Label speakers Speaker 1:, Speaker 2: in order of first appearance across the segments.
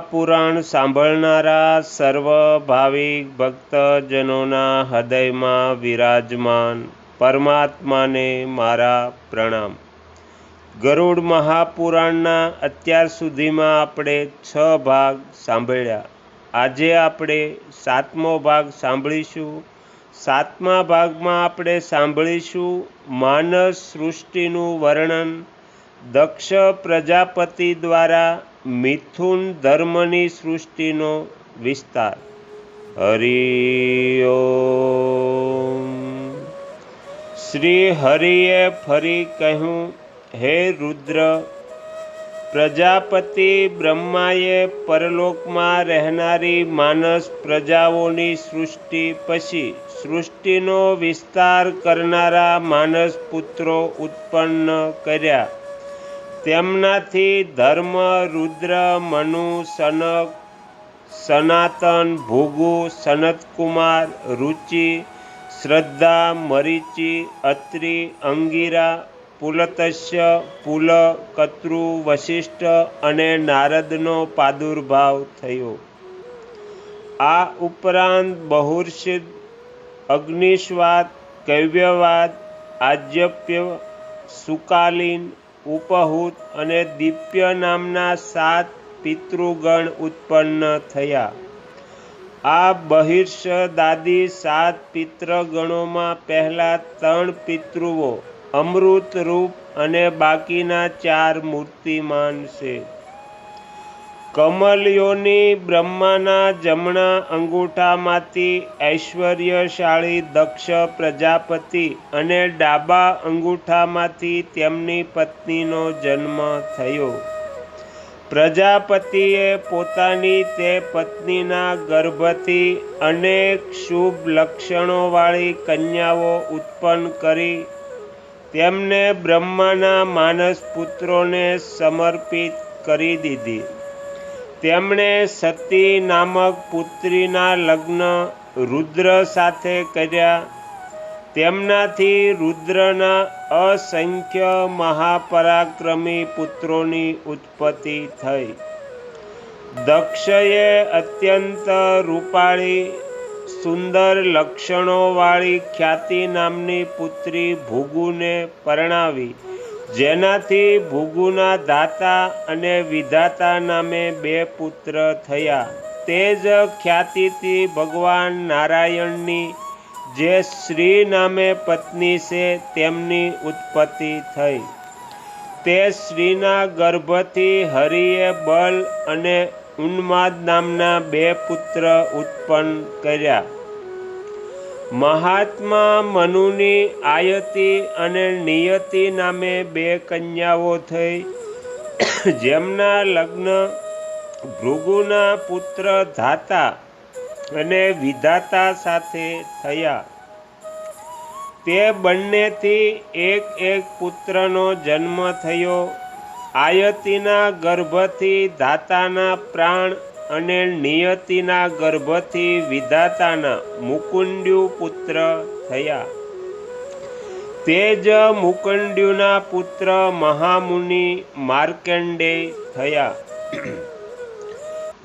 Speaker 1: મહાપુરાણ સાંભળનારા સર્વ ભાવિક ભક્તજનોના હૃદયમાં વિરાજમાન પરમાત્માને મારા પ્રણામ. ગરુડ મહાપુરાણના અત્યાર સુધીમાં આપણે છ ભાગ સાંભળ્યા. આજે આપણે સાતમો ભાગ સાંભળીશું. સાતમા ભાગમાં આપણે સાંભળીશું માનસ સૃષ્ટિનું વર્ણન દક્ષ પ્રજાપતિ દ્વારા મિથુન ધર્મની સૃષ્ટિનો વિસ્તાર. હરિ શ્રી હરિએ ફરી કહ્યું, હે રુદ્ર, પ્રજાપતિ બ્રહ્માએ પરલોકમાં રહેનારી માનસ પ્રજાઓની સૃષ્ટિ પછી સૃષ્ટિનો વિસ્તાર કરનારા માનસ પુત્રો ઉત્પન્ન કર્યા. તેમનાથી ધર્મ, રુદ્ર, મનુ સનક સનાતન, ભોગુ, સનતકુમાર, રુચિ, શ્રદ્ધા, મરીચી, અત્રિ, અંગીરા, પુલતસ્ય, પુલ, કતૃ, વશિષ્ઠ અને નારદનો પ્રાદુર્ભાવ થયો. આ ઉપરાંત બહુર્ષિદ અગ્નિશ્વાદ કૈવ્યવાદ આજ્યપ્ય સુકાલીન ઉપહૂત અને દિપ્ય નામના સાત પિતૃગણ ઉત્પન્ન થયા. આ બહિર્ષદાદી સાત પિતૃગણોમાં પહેલા ત્રણ પિતૃઓ અમૃત રૂપ અને બાકીના ચાર મૂર્તિમાન છે. કમલયોની બ્રહ્માના જમણા અંગૂઠામાંથી ઐશ્વર્યશાળી દક્ષ પ્રજાપતિ અને ડાબા અંગૂઠામાંથી તેમની પત્નીનો જન્મ થયો. પ્રજાપતિએ પોતાની તે પત્નીના ગર્ભથી અનેક શુભ લક્ષણોવાળી કન્યાઓ ઉત્પન્ન કરી. તેમને બ્રહ્માના માનસ પુત્રોને સમર્પિત કરી દીધી. તેમણે સતી નામક પુત્રીના લગ્ન રુદ્ર સાથે કર્યા. તેમનાથી રુદ્રના અસંખ્ય મહાપરાક્રમી પુત્રોની ઉત્પત્તિ થઈ. દક્ષએ અત્યંત રૂપાળી, સુંદર લક્ષણોવાળી ખ્યાતિ નામની પુત્રી ભૃગુને પરણાવી જેનાથી ભૂગુના દાતા અને વિધાતા નામે બે પુત્ર થયા. તે જ ખ્યાતિથી ભગવાન નારાયણની, જે શ્રી નામે પત્ની છે, તેમની ઉત્પત્તિ થઈ. તે શ્રીના ગર્ભથી હરિએ બલ અને ઉન્માદ નામના બે પુત્ર ઉત્પન્ન કર્યા. મહાત્મા મનુની આયતિ અને નિયતિ નામે બે કન્યાઓ થઈ. જેમના લગ્ન ભૃગુના પુત્ર ધાતા અને વિધાતા સાથે થયા. તે બંનેથી એક એક પુત્રનો જન્મ થયો. આયતિના ગર્ભથી ધાતાના પ્રાણ અને નિયતિના ગર્ભથી વિધાતાના મુકુંડ્યુ પુત્ર થયા. તે જ મુકુંડ્યુના પુત્ર મહામુનિ માર્કંડે થયા.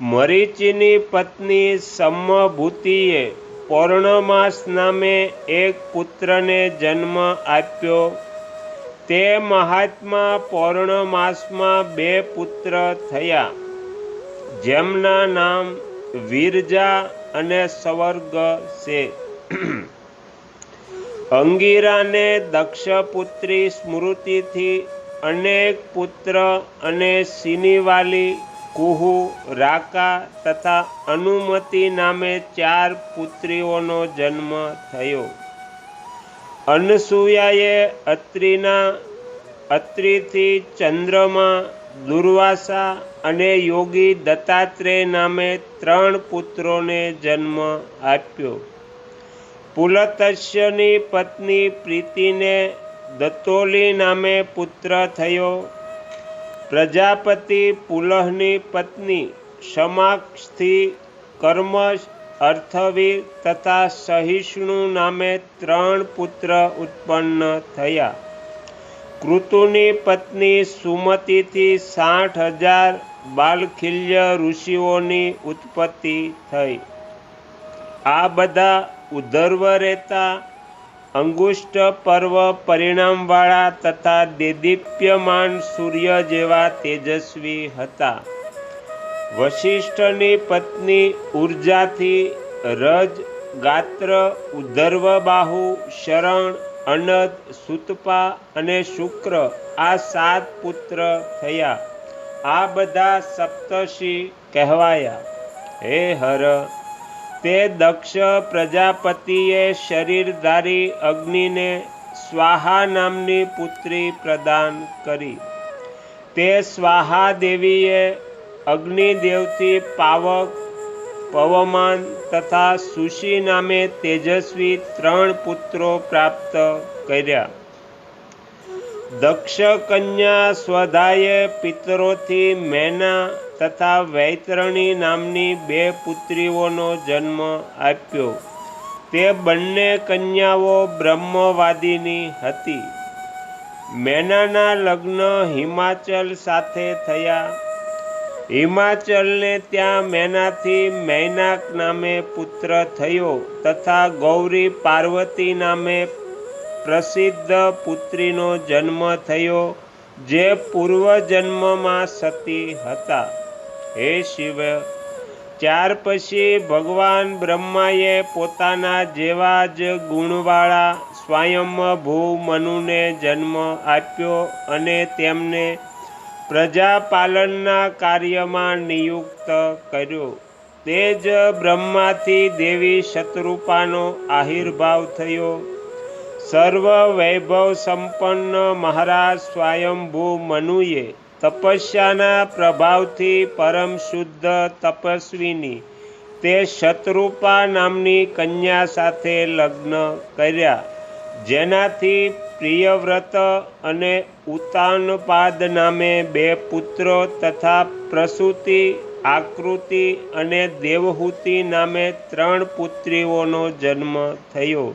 Speaker 1: મરીચીની પત્ની સમભૂતિએ પૌર્ણમાસ નામે એક પુત્રને જન્મ આપ્યો. તે મહાત્મા પૌર્ણમાસમાં બે પુત્ર થયા. જેમના નામ વીરજા અને સ્વર્ગ છે. અંગીરાને દક્ષપુત્રી સ્મૃતિથી અનેક પુત્ર અને સિનિવાલી કુહુ, રાકા તથા અનુમતિ નામે ચાર પુત્રીઓનો જન્મ થયો. અનસૂયાએ અત્રિના, અત્રિથી ચંદ્રમાં, દુર્વાસા અને યોગી દત્તાત્રેય નામે ત્રણ પુત્રોને જન્મ આપ્યો. પુલતસ્યની પત્ની પ્રીતિને દત્તોલી નામે પુત્ર થયો. પ્રજાપતિ પુલહની પત્ની સમાક્ષથી કર્મશ અર્થવીર તથા સહિષ્ણુ નામે ત્રણ પુત્ર ઉત્પન્ન થયા. કૃતુની પત્ની સુમતીથી સાઠ હજાર બાલખિલ્ય ઋષિઓની ઉત્પત્તિ થઈ. આ બધા ઉધર્વ રહેતા અંગુષ્ઠ પર્વ પરિણામવાળા તથા દેદીપ્યમાન સૂર્ય જેવા તેજસ્વી હતા. વશિષ્ઠની પત્ની ઉર્જાથી રજ, ગાત્ર, ઉધર્વ બાહુ, શરણ, અનદ, સુતપા અને શુક્ર આ સાત પુત્ર થયા. આ બધા સપ્તર્ષિ કહેવાયા. હે હર, તે દક્ષ પ્રજાપતિએ શરીરધારી અગ્નિને સ્વાહા નામની પુત્રી પ્રદાન કરી. તે સ્વાહા દેવીએ અગ્નિદેવથી પાવક, પવમાન તથા સુશી નામે તેજસ્વી ત્રણ પુત્રો પ્રાપ્ત કર્યા. દક્ષ કન્યા સ્વધાએ પિતરોથી મેના તથા વૈતરણી નામની બે પુત્રીઓનો જન્મ આપ્યો. તે બંને કન્યાઓ બ્રહ્મવાદીની હતી. મેનાના લગ્ન હિમાચલ સાથે થયા. હિમાચલને ત્યાં મેનાથી મૈનાક નામે પુત્ર થયો તથા ગૌરી પાર્વતી નામે પ્રસિદ્ધ પુત્રીનો જન્મ થયો, જે પૂર્વજન્મમાં સતી હતા. હે શિવ, ત્યાર પછી ભગવાન બ્રહ્માએ પોતાના જેવા જ ગુણવાળા સ્વયંભૂ મનુને જન્મ આપ્યો અને તેમને પ્રજાપાલનના કાર્યમાં નિયુક્ત કર્યો. તે જ બ્રહ્માથી દેવી શત્રુપાનો આહિર્ભાવ થયો. સર્વ વૈભવ સંપન્ન મહારાજ સ્વયંભૂ મનુએ તપસ્યાના પ્રભાવથી પરમ શુદ્ધ તપસ્વીની તે શત્રુપા નામની કન્યા સાથે લગ્ન કર્યા. જેનાથી પ્રિયવ્રત અને ઉતાનપાદ નામે બે પુત્રો તથા પ્રસૂતિ, આકૃતિ અને દેવહૂતિ નામે ત્રણ પુત્રીઓનો જન્મ થયો.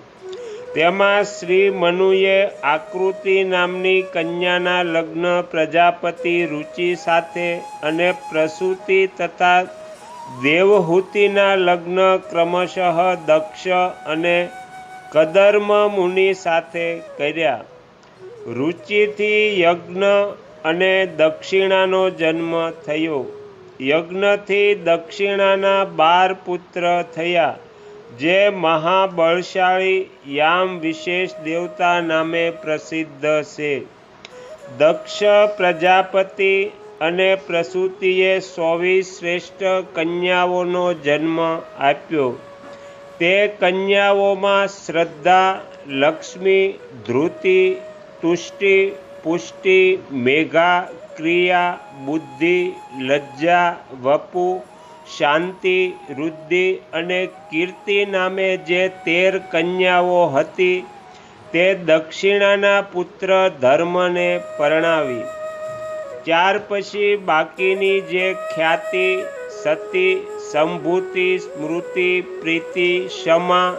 Speaker 1: તેમાં શ્રી મનુએ આકૃતિ નામની કન્યાના લગ્ન, પ્રજાપતિ રુચિ સાથે અને પ્રસૂતિ તથા દેવહૂતિના લગ્ન ક્રમશઃ દક્ષ અને કદર્મ મુનિ સાથે કર્યા. રુચિથી યજ્ઞ અને દક્ષિણાનો જન્મ થયો. યજ્ઞથી દક્ષિણાના બાર પુત્ર થયા. જે મહાબળશાળી યામ વિશેષ દેવતા નામે પ્રસિદ્ધ છે. દક્ષ પ્રજાપતિ અને પ્રસૂતિએ સોવીસ શ્રેષ્ઠ કન્યાઓનો જન્મ આપ્યો. તે કન્યાઓમાં શ્રદ્ધા, લક્ષ્મી, ધૃતિ, તુષ્ટિ, પુષ્ટિ, મેઘા, ક્રિયા, બુદ્ધિ, લજ્જા, વપુ શાંતિ રુદ્ધિ અને કીર્તિ નામે જે તેર કન્યાઓ હતી, તે દક્ષિણાના પુત્ર ધર્મને પરણાવી. ત્યાર પછી બાકીની જે ખ્યાતિ, સતી, સંભૂતિ, સ્મૃતિ, પ્રીતિ, ક્ષમા,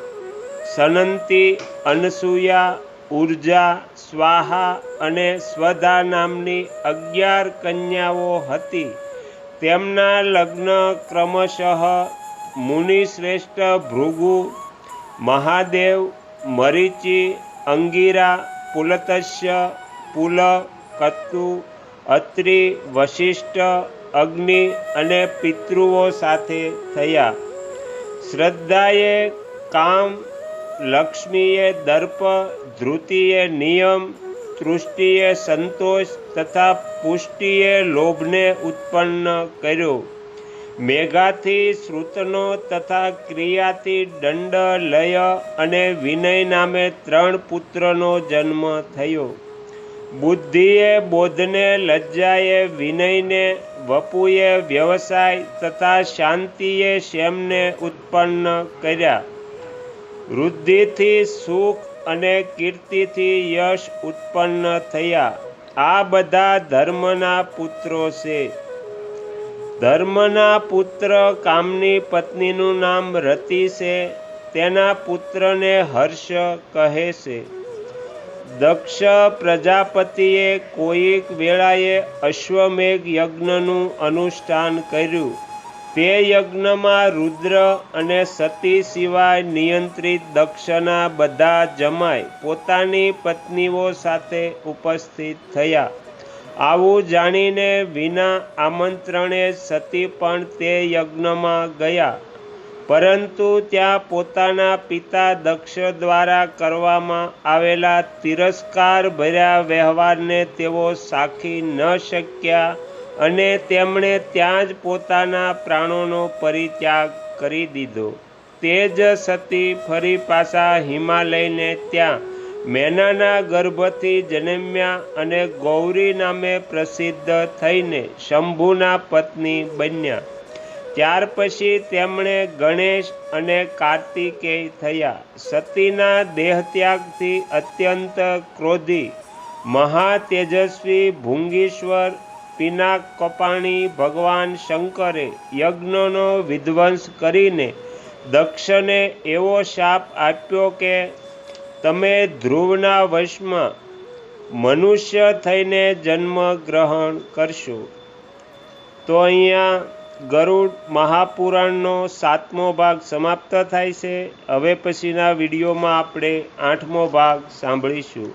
Speaker 1: સનંતી, અનસૂયા, ઊર્જા, સ્વાહા અને સ્વધા નામની અગિયાર કન્યાઓ હતી. તેમના લગ્ન ક્રમશઃ મુનિશ્રેષ્ઠ ભૃગુ, મહાદેવ, મરીચી, અંગીરા પુલતસ્ય પુલ, કત્તુ, અત્રિ, વશિષ્ઠ, અગ્નિ અને પિતૃઓ સાથે થયા. શ્રદ્ધાએ કામ, લક્ષ્મીએ દર્પ, ધૃતિએ નિયમ તૃષ્ટિએ સંતોષ તથા પુષ્ટિએ લોભને ઉત્પન્ન કર્યો. મેઘાથી શ્રુતનો તથા ક્રિયાથી દંડ, લય અને વિનય નામે ત્રણ પુત્રનો જન્મ થયો. બુદ્ધિએ બોધને, લજ્જાએ વિનયને, વપુએ વ્યવસાય તથા શાંતિએ શ્યામને ઉત્પન્ન કર્યા. વૃદ્ધિથી સુખ અને કીર્તિથી યશ ઉત્પન્ન થયા. આ બધા ધર્મના પુત્રો છે. ધર્મના પુત્ર કામની પત્નીનું નામ રતિ છે. તેના પુત્રને હર્ષ કહે છે. દક્ષ પ્રજાપતિએ કોઈક વેળાએ અશ્વમેઘ યજ્ઞનું અનુષ્ઠાન કર્યું. તે યજ્ઞમાં રુદ્ર અને સતી સિવાય નિયંત્રિત દક્ષના બધા જમાઈ પોતાની પત્નીઓ સાથે ઉપસ્થિત થયા. આવું જાણીને વિના આમંત્રણે સતી પણ તે યજ્ઞમાં ગયા. પરંતુ ત્યાં પોતાના પિતા દક્ષ દ્વારા કરવામાં આવેલા તિરસ્કાર ભર્યા વ્યવહારને તેઓ સાખી ન શક્યા અને તેમણે ત્યાં જ પોતાના પ્રાણોનો પરિત્યાગ કરી દીધો. તે જ સતી ફરી પાછા હિમાલયને ત્યાં મેનાના ગર્ભથી જન્મ્યા અને ગૌરી નામે પ્રસિદ્ધ થઈને શંભુના પત્ની બન્યા. ત્યાર પછી તેમણે ગણેશ અને કાર્તિકેય થયા. સતીના દેહત્યાગથી અત્યંત ક્રોધી, મહાતેજસ્વી ભૂંગીશ્વર પિનાક કપાણી ભગવાન શંકરે યજ્ઞનો વિધ્વંસ કરીને દક્ષને એવો શાપ આપ્યો કે, તમે ધ્રુવના વશમાં મનુષ્ય થઈને જન્મ ગ્રહણ કરશો. તો અહીંયા ગરુડ મહાપુરાણનો સાતમો ભાગ સમાપ્ત થાય છે. હવે પછીના વિડીયોમાં આપણે આઠમો ભાગ સાંભળીશું.